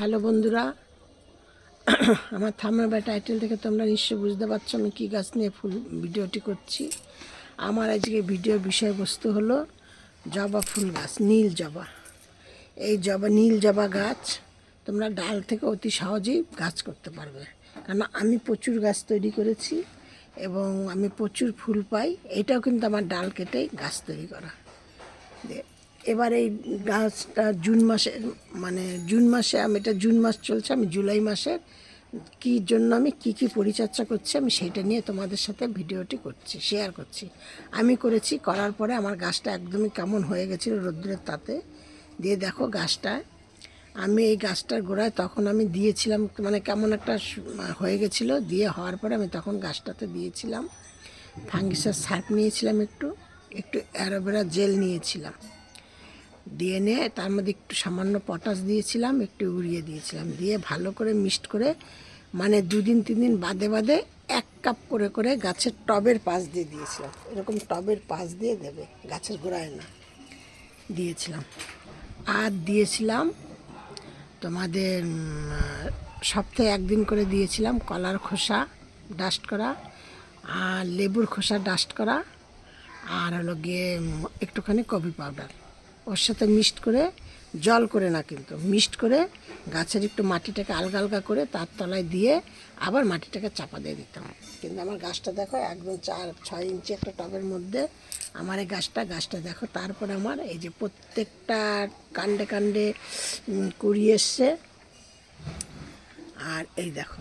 Hello বন্ধুরা, আমার থামনা বা টাইটেল থেকে তোমরা নিশ্চয়ই বুঝতে পারছ আমি কী গাছ নিয়ে ফুল ভিডিওটি করছি। আমার আজকে ভিডিও বিষয়বস্তু হলো জবা ফুল গাছ, নীল জবা। এই জবা, নীল জবা গাছ তোমরা ডাল থেকে অতি সহজেই গাছ করতে পারবে। কারণ আমি প্রচুর গাছ তৈরি করেছি এবং আমি প্রচুর ফুল পাই, এটাও কিন্তু আমার ডাল কেটেই গাছ তৈরি করা। এবার এই গাছটা জুন মাসে মানে জুন মাসে আমি, এটা জুন মাস চলছে, আমি জুলাই মাসের কী জন্য আমি কি কি পরিচর্যা করছি আমি সেটা নিয়ে তোমাদের সাথে ভিডিওটি করছি শেয়ার করছি। আমি করেছি, করার পরে আমার গাছটা একদমই কেমন হয়ে গেছিল রৌদ্রের তাতে দিয়ে দেখো গাছটা, আমি এই গাছটার গোড়ায় তখন আমি দিয়েছিলাম মানে কেমন একটা হয়ে গেছিল, দিয়ে হওয়ার পরে আমি তখন গাছটাতে দিয়েছিলাম। ফাঙ্গিসার সার্ফ নিয়েছিলাম একটু একটু অ্যারোভেরা জেল নিয়েছিলাম। দিয়ে নিয়ে তার মধ্যে একটু সামান্য পটাশ দিয়েছিলাম, একটু উড়িয়ে দিয়েছিলাম। দিয়ে ভালো করে মিক্সড করে মানে দুদিন তিন দিন বাদে বাদে এক কাপ করে করে গাছের টবের পাশ দিয়ে দিয়েছিলাম। এরকম টবের পাশ দিয়ে দেবে, গাছের গোড়ায় না। দিয়েছিলাম। আর দিয়েছিলাম তোমাদের সপ্তাহে একদিন করে দিয়েছিলাম কলার খোসা ডাস্ট করা, আর লেবুর খোসা ডাস্ট করা, আর হলো গিয়ে একটুখানি কফি পাউডার। ওর সাথে মিক্সড করে জল করে না কিন্তু, মিক্সড করে গাছের একটু মাটিটাকে আলগা আলগা করে তার তলায় দিয়ে আবার মাটিটাকে চাপা দিয়ে দিতাম। কিন্তু আমার গাছটা দেখো একদম চার, ছয় ইঞ্চি একটা টবের মধ্যে আমার এই গাছটা গাছটা দেখো তারপরে আমার এই যে প্রত্যেকটা কাণ্ডে কাণ্ডে কুড়ি এসছে। আর এই দেখো,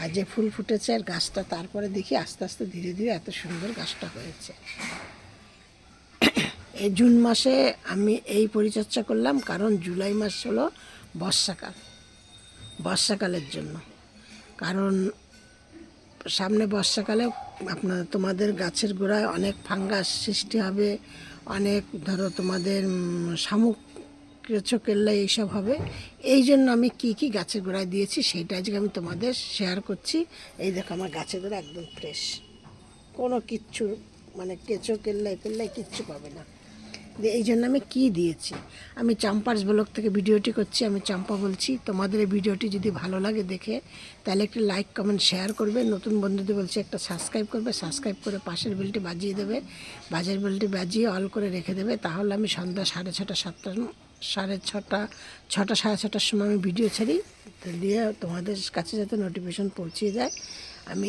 আর যে ফুল ফুটেছে আর গাছটা, তারপরে দেখি আস্তে আস্তে ধীরে ধীরে এত সুন্দর গাছটা হয়েছে। এই জুন মাসে আমি এই পরিচর্যা করলাম, কারণ জুলাই মাস হলো বর্ষাকাল, বর্ষাকালের জন্য। কারণ সামনে বর্ষাকালে আপনার তোমাদের গাছের গোড়ায় অনেক ফাঙ্গাস সৃষ্টি হবে, অনেক ধরো তোমাদের শামুক কেল্লা এইসব হবে। এই জন্য আমি কি কি গাছের গোড়ায় দিয়েছি সেইটা আজকে আমি তোমাদের শেয়ার করছি। এই দেখো আমার গাছের গোড়া একদম ফ্রেশ কোনো কিচ্ছু মানে কেঁচো কেল্লাই পেল্লাই কিচ্ছু পাবে না। এই জন্য আমি কী দিয়েছি? আমি চাম্পার্স ব্লগ থেকে ভিডিওটি করছি, আমি চাম্পা বলছি। তোমাদের এই ভিডিওটি যদি ভালো লাগে দেখে, তাহলে একটি লাইক কমেন্ট শেয়ার করবে। নতুন বন্ধুদের বলছি একটা সাবস্ক্রাইব করবে সাবস্ক্রাইব করে পাশের বেলটি বাজিয়ে দেবে। বাজের বেলটি বাজিয়ে অল করে রেখে দেবে। তাহলে আমি সন্ধ্যা সাড়ে ছটা, সাতটা, সাড়ে ছটা ছটা, সাড়ে ছটার সময় আমি ভিডিও ছাড়ি। দিয়ে তোমাদের কাছে যাতে নোটিফিকেশন পৌঁছিয়ে যায়, আমি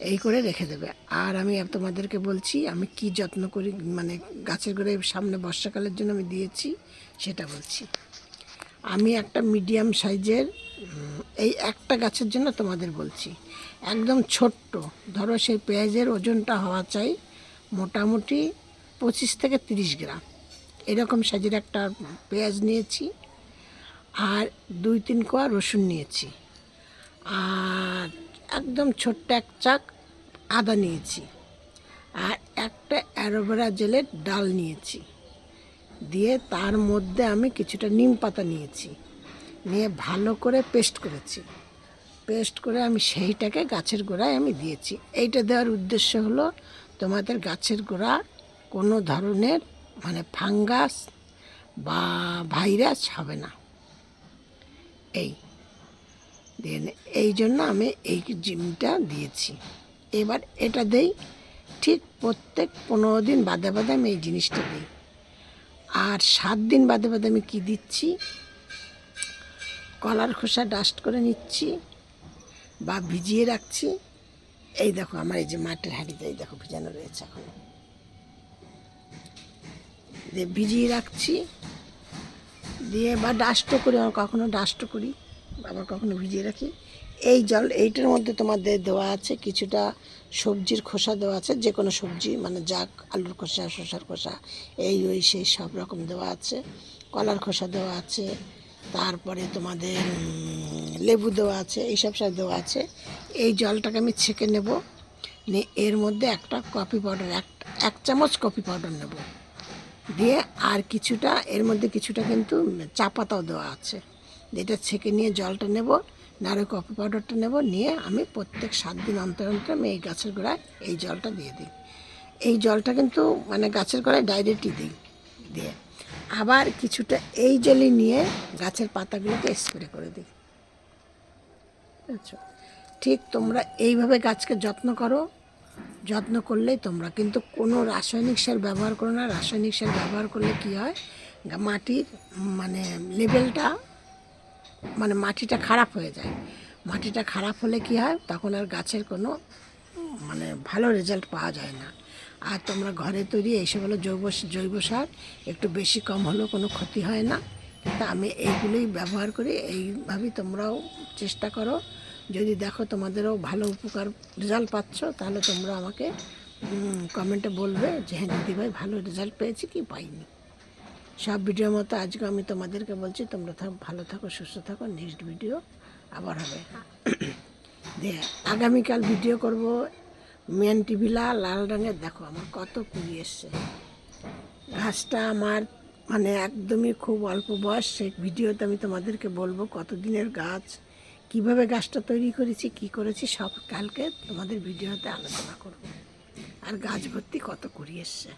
এই করে রেখে দেবে। আর আমি তোমাদেরকে বলছি, আমি কি যত্ন করি মানে গাছের গোড়ায় সামনে বর্ষাকালের জন্য আমি দিয়েছি, সেটা বলছি। আমি একটা মিডিয়াম সাইজের এই একটা গাছের জন্য তোমাদের বলছি। একদম ছোট্ট, ধরো সেই পেঁয়াজের ওজনটা হওয়া চাই মোটামুটি পঁচিশ থেকে তিরিশ গ্রাম। এরকম সাইজের একটা পেঁয়াজ নিয়েছি, আর দুই তিন কোয়া রসুন নিয়েছি। আর একদম ছোট্ট এক চাক আদা নিয়েছি আর একটা অ্যালোভেরা জেলের ডাল নিয়েছি। দিয়ে তার মধ্যে আমি কিছুটা নিম পাতা নিয়েছি। নিয়ে ভালো করে পেস্ট করেছি। পেস্ট করে আমি সেইটাকে গাছের গোড়ায় আমি দিয়েছি। এইটা দেওয়ার উদ্দেশ্য হলো তোমাদের গাছের গোড়া কোনো ধরনের মানে ফাঙ্গাস বা ভাইরাস হবে না। এই। দেন এই জন্য আমি এই জিমটা দিয়েছি। এবার এটা দেই, ঠিক প্রত্যেক পনেরো দিন বাদে বাদে আমি এই জিনিসটা দিই। আর সাত দিন বাদে বাদে আমি কি দিচ্ছি? কলার খোসা ডাস্ট করে নিচ্ছি বা ভিজিয়ে রাখছি। এই দেখো আমার এই যে মাটির হাঁড়িতে, এই দেখো ভিজানো রয়েছে এখন। দিয়ে ভিজিয়ে রাখছি। দিয়ে বা ডাস্টও করি আবার কখনো ডাস্টও করি। আবার কখনো ভিজিয়ে রাখি। এই জল, এইটার মধ্যে তোমাদের দেওয়া আছে কিছুটা সবজির খোসা দেওয়া আছে যে কোনো সবজি মানে যাক, আলুর খোসা, শসার খোসা, এই ওই সেই সব রকম দেওয়া আছে। কলার খোসা দেওয়া আছে, তারপরে তোমাদের লেবু দেওয়া আছে, এইসব সব দেওয়া আছে। এই জলটাকে আমি ছেঁকে নেব, নিয়ে এর মধ্যে একটা কফি পাউডার, এক এক চামচ কফি পাউডার নেব। দিয়ে আর কিছুটা, এর মধ্যে কিছুটা কিন্তু চা পাতাও দেওয়া আছে। যেটা ছেঁকে নিয়ে জলটা নেব নারে কফি পাউডারটা নেব নিয়ে আমি প্রত্যেক সাত দিন অন্তর অন্তর আমি এই গাছের গোড়ায় এই জলটা দিয়ে দিই। এই জলটা কিন্তু মানে গাছের গোড়ায় ডাইরেক্টই দিই দিয়ে আবার কিছুটা এই জলই নিয়ে গাছের পাতাগুলোকে স্প্রে করে দিই। বুঝেছ ঠিক তোমরা এইভাবে গাছকে যত্ন করো যত্ন করলেই তোমরা কিন্তু কোনো রাসায়নিক সার ব্যবহার করো না। রাসায়নিক সার ব্যবহার করলে কি হয়? মাটির মানে লেভেলটা মানে মাটিটা খারাপ হয়ে যায়। মাটিটা খারাপ হলে কি হয়? তখন আর গাছের কোনো মানে ভালো রেজাল্ট পাওয়া যায় না। আর তোমরা ঘরে তৈরি এইসব হলো জৈব জৈব সার, একটু বেশি কম হলেও কোনো ক্ষতি হয় না। কিন্তু আমি এইগুলোই ব্যবহার করি, এইভাবেই তোমরাও চেষ্টা করো। যদি দেখো তোমাদেরও ভালো উপকার রেজাল্ট পাচ্ছ, তাহলে তোমরা আমাকে কমেন্টে বলবে যে হ্যাঁ দিদিভাই ভালো রেজাল্ট পেয়েছি কি পাইনি। সব ভিডিওর মতো আজকে আমি তোমাদেরকে বলছি, তোমরা থাক ভালো থাকো, সুস্থ থাকো নেক্সট ভিডিও আবার হবে। আগামীকাল ভিডিও করব, মেন টিভিলা লাল রঙের দেখো, আমার কত কুড়ি এসছে। গাছটা আমার মানে একদমই খুব অল্প বয়স, সেই ভিডিওতে আমি তোমাদেরকে বলব কত দিনের গাছ, কীভাবে গাছটা তৈরি করেছি, কি করেছি, সব কালকে তোমাদের ভিডিওতে আলোচনা করব। আর গাছ ভর্তি কত কুড়ি এসছে।